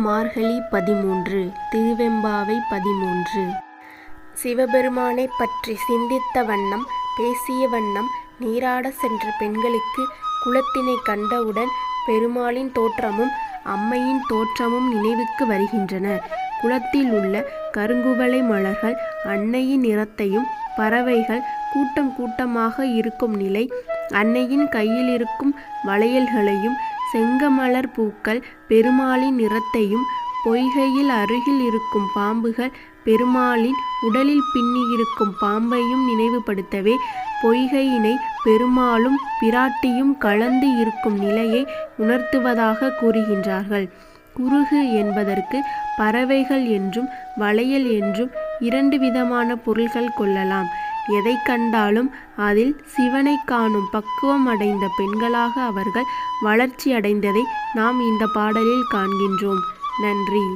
மார்கழி பதிமூன்று திருவெம்பாவை பதிமூன்று சிவபெருமானை பற்றி சிந்தித்த வண்ணம் பேசிய வண்ணம் நீராட சென்ற பெண்களுக்கு குளத்தினை கண்டவுடன் பெருமாளின் தோற்றமும் அம்மையின் தோற்றமும் நினைவுக்கு வருகின்றன. குளத்தில் உள்ள கருங்குவளை மலர்கள் அன்னையின் நிறத்தையும் பறவைகள் கூட்டம் கூட்டமாக இருக்கும் நிலை அன்னையின் கையிலிருக்கும் வளையல்களையும் செங்கமலர் பூக்கள் பெருமாளின் நிறத்தையும் பொய்கையில் அருகில் இருக்கும் பாம்புகள் பெருமாளின் உடலில் பின்னியிருக்கும் பாம்பையும் நினைவுபடுத்தவே பொய்கையினை பெருமாளும் பிராட்டியும் கலந்து இருக்கும் நிலையை உணர்த்துவதாக கூறுகின்றார்கள். குருகு என்பதற்கு பறவைகள் என்றும் வளையல் என்றும் இரண்டு விதமான பொருள்கள் கொள்ளலாம். எதை கண்டாலும் அதில் சிவனை காணும் பக்குவம் அடைந்த பெண்களாக அவர்கள் வளர்ச்சி அடைந்ததை நாம் இந்த பாடலில் காண்கின்றோம். நன்றி.